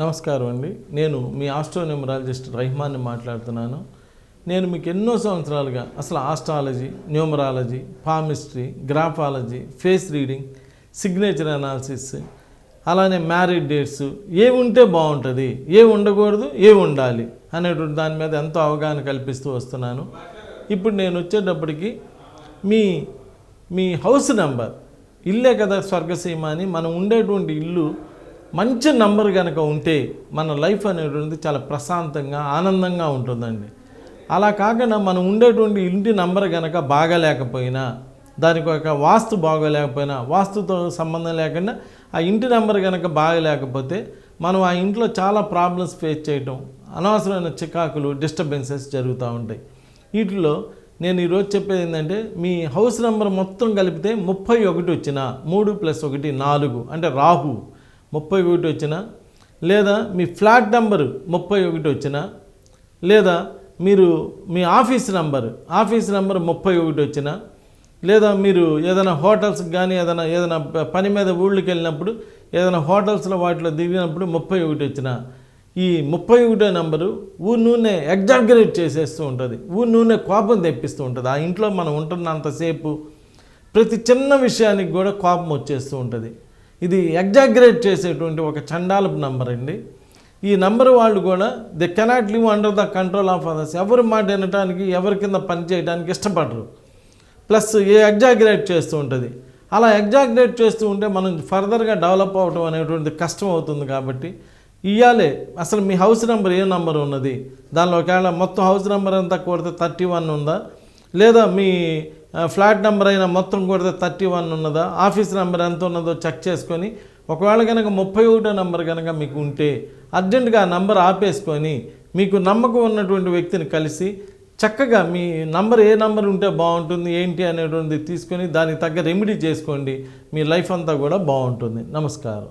నమస్కారం అండి. నేను మీ ఆస్ట్రోన్యూమరాలజిస్ట్ రహిమాన్ని మాట్లాడుతున్నాను. నేను మీకు ఎన్నో సంవత్సరాలుగా అసలు astrology numerology palmistry graphology face reading signature analysis అలానే మ్యారీడ్ డేట్స్ ఏ ఉంటే బాగుంటుంది ఏ ఉండకూడదు ఏ ఉండాలి అనేటువంటి దాని మీద ఎంతో అవగాహన కల్పిస్తూ వస్తున్నాను. ఇప్పుడు నేను వచ్చేటప్పటికి మీ మీ హౌస్ నెంబర్. ఇల్లే కదా స్వర్గసీమ అని మనం ఉండేటువంటి ఇల్లు మంచి నంబర్ కనుక ఉంటే మన లైఫ్ అనేటువంటిది చాలా ప్రశాంతంగా ఆనందంగా ఉంటుందండి. అలా కాకుండా మనం ఉండేటువంటి ఇంటి నంబర్ కనుక బాగలేకపోయినా దానికి ఒక వాస్తు బాగోలేకపోయినా వాస్తుతో సంబంధం లేకుండా ఆ ఇంటి నెంబర్ కనుక బాగలేకపోతే మనం ఆ ఇంట్లో చాలా ప్రాబ్లమ్స్ ఫేస్ చేయటం అనవసరమైన చికాకులు డిస్టర్బెన్సెస్ జరుగుతూ ఉంటాయి. వీటిలో నేను ఈరోజు చెప్పేది ఏంటంటే మీ హౌస్ నెంబర్ మొత్తం కలిపితే ముప్పై ఒకటి వచ్చిన మూడు ప్లస్ ఒకటి నాలుగు అంటే రాహు. ముప్పై ఒకటి వచ్చిన లేదా మీ ఫ్లాట్ నెంబరు ముప్పై ఒకటి వచ్చిన లేదా మీరు మీ ఆఫీస్ నంబర్ ఆఫీస్ నంబర్ ముప్పై ఒకటి వచ్చిన లేదా మీరు ఏదైనా హోటల్స్కి కానీ ఏదైనా ఏదైనా పని మీద ఊళ్ళకి వెళ్ళినప్పుడు ఏదైనా హోటల్స్లో వాటిలో దిగినప్పుడు ముప్పై ఒకటి వచ్చిన ఈ ముప్పై ఒకటో నెంబరు ఊరు నూనె ఎగ్జాగరేట్ చేసేస్తూ ఉంటుంది. ఊరు నూనె కోపం తెప్పిస్తూ ఉంటుంది. ఆ ఇంట్లో మనం ఉంటున్నంతసేపు ప్రతి చిన్న విషయానికి కూడా కోపం వచ్చేస్తూ ఉంటుంది. ఇది ఎగ్జాగ్రేట్ చేసేటువంటి ఒక చండాలపు నంబర్ అండి. ఈ నంబర్ వాళ్ళు కూడా they cannot live under the control of others ఎవరి మాట వినటానికి ఎవరి కింద పని చేయడానికి ఇష్టపడరు. ప్లస్ ఏ ఎగ్జాగ్రేట్ చేస్తూ ఉంటుంది? అలా ఎగ్జాగరేట్ చేస్తూ ఉంటే మనం ఫర్దర్గా డెవలప్ అవ్వటం అనేటువంటిది కష్టం అవుతుంది కాబట్టి ఇవ్వాలే అసలు మీ హౌస్ నెంబర్ ఏ నెంబర్ ఉన్నది? దానిలో ఒకవేళ మొత్తం హౌస్ నెంబర్ అంతా కొడితే థర్టీ వన్ ఉందా? లేదా మీ ఫ్లాట్ నెంబర్ అయినా మొత్తం కొడితే థర్టీ వన్ ఉన్నదా? ఆఫీస్ నెంబర్ ఎంత ఉన్నదో చెక్ చేసుకొని ఒకవేళ కనుక ముప్పై ఒకటో నెంబర్ కనుక మీకు ఉంటే అర్జెంటుగా ఆ నెంబర్ ఆపేసుకొని మీకు నమ్మకం ఉన్నటువంటి వ్యక్తిని కలిసి చక్కగా మీ నంబర్ ఏ నంబర్ ఉంటే బాగుంటుంది ఏంటి అనేటువంటిది తీసుకొని దానికి తగ్గ రెమెడీ చేసుకోండి. మీ లైఫ్ అంతా కూడా బాగుంటుంది. నమస్కారం.